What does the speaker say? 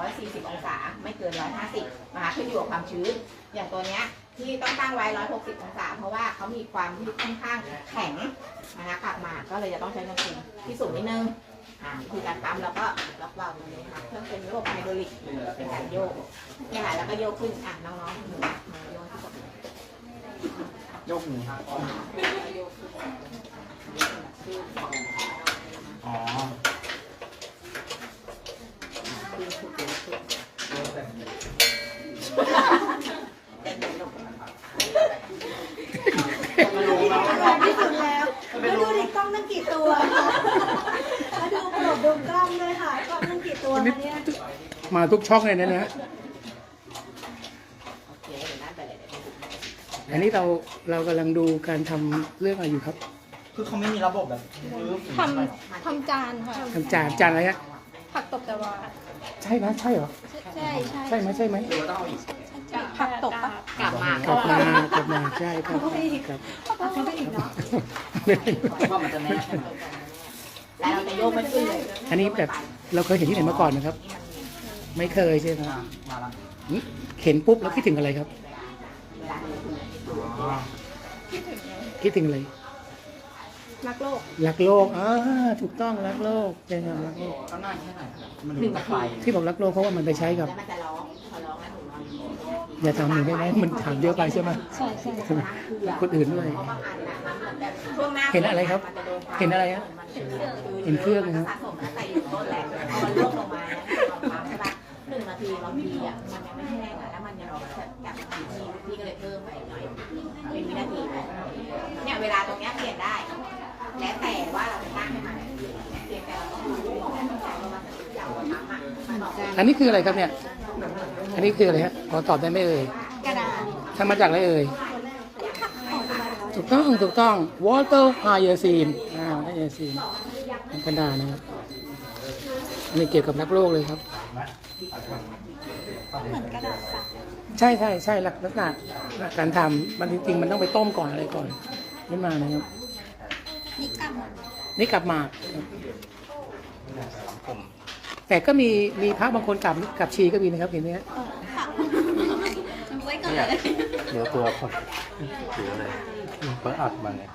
140 องศา ไม่เกิน 150นะคะขึ้นอยู่กับความชื้น อย่างตัวเนี้ยที่ต้องตั้งไว้ 160 องศา เพราะว่าเขามีความที่ค่อนข้างแข็งนะคะกลับมาก็เลยจะต้องใช้อุณหภูมิที่สูงนิดนึงอ่าวิธีการปั๊มแล้วก็ล็อกเบาตรงนี้ค่ะเครื่องเป็นระบบไฮดรอลิกเป็นการโยกเนี่ยค่ะแล้วก็โยกขึ้นอะน้องๆหนูมาโยกที่กดยกมืออ๋อ ที่สุดแล้วมาดูดิกล้องตั้งกี่ตัวมาดูกระโดดดูกล้องเลยค่ะกล้องตั้งกี่ตัวคะเนี่ยมาทุกช่องเลยนะเนี่ยโอเคเดี๋ยวนั่นไปเลยเดี๋ยวนั่นไปเลยอันนี้เราเรากำลังดูการทำเรื่องอะไรอยู่ครับ คือเขาไม่มีระบบแบบปึ๊บทำทำจานค่ะทำจานจานอะไรฮะ ผักตบแต่ว่าใช่ไหมใช่เหรอ ใช่ใช่ใช่ไหมใช่ไหมหรือว่าต้องเอาอีกผักตบปะกลับมากลับมากลับมาใช่ครับครับเขาไปอีกเนาะว่ามันจะแน่ใช่ไหมแล้วเราจะโยกมันขึ้นเลยอันนี้แบบเราเคยเห็นที่ไหนมาก่อนนะครับ ไม่เคยใช่ไหมมามาละหึเห็นปุ๊บแล้วคิดถึงอะไรครับเวลาโยกขึ้นอ๋อคิดถึงอะไรรักโลก รักโลกอ่าถูกต้องรักโลกใช่ครับรักโลกก็นานแค่ไหนครับมันถึงจะไฟที่บอกรักโลกเพราะว่ามันไปใช้กับ แล้วมันจะร้องพอร้องแล้วหนูนอนอยู่อย่าทำหนูได้ไหมมันถามเยอะไปใช่ไหม ใช่ใช่ใช่ไหมคนอื่นด้วย เพราะบางอันน่ะมันเหมือนแบบช่วงหน้าเห็นอะไรครับมัจโดความเห็นอะไรฮะเห็นเครื่องนะครับสะสมแล้วแต่อยู่ต้นแหละพอมันร่วงลงมาเนี่ยตอนปั๊มใช่ปะหนึ่งนาทีบางทีอะมันยังไม่แห้งอะแล้วมันยังกลับมาอีกทีพี่ก็เลยเพิ่มไปอีกหน่อยเป็นวินาทีไปเนี่ยเวลาตรงเนี้ย อะมันบอกอันนี้คืออะไรครับเนี่ย อันนี้คืออะไรฮะพอตอบได้ไหมเอ่ยกระดาษทำมาจากอะไรเอ่ย ถูกต้องถูกต้อง water hyacinth อ่า hyacinth เป็นกระดาษนะครับอันนี้เกี่ยวกับนักโลกเลยครับ เหมือนกระดาษสักใช่ใช่ใช่ลักษณะการทำมันจริงๆ มันต้องไปต้มก่อนอะไรก่อนขึ้นมานะครับ นี่กนี่กลับมาครับ แต่ก็มีมีพระบางคนกลับกับชีก็มีนะครับเห็นไหมฮะค่ะไนเลเหลือตัวคนเหลือเลยเปิดอัดมาเนี่ย